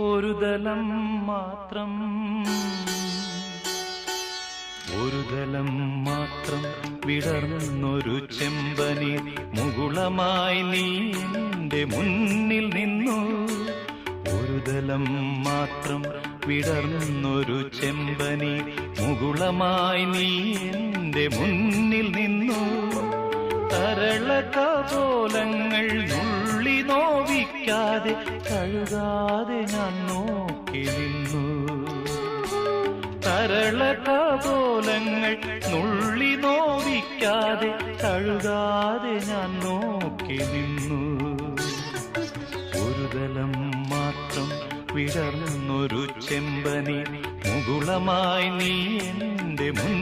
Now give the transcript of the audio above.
ഒരു മാത്രം. ഒരു മാത്രം വിടർന്നൊരു ചെമ്പനി മുകുളമായി നീ എന്റെ മുന്നിൽ നിന്നു. ഒരു ദലം മാത്രം വിടർന്നൊരു ചെമ്പനി മുകുളമായി നീ മുന്നിൽ നിന്നു. തരള കപോലങ്ങൾ നുള്ളി കഴുകാതെ ഞാൻ നോക്കി നിന്നു. തരള കപോലങ്ങൾ നുള്ളി നോവിക്കാതെ കഴുകാതെ ഞാൻ നോക്കി നിന്നു. ഒരു തലം മാത്രം വിടർന്നൊരു ചെമ്പനി മുകുളമായി നീ എന്റെ നിന്നു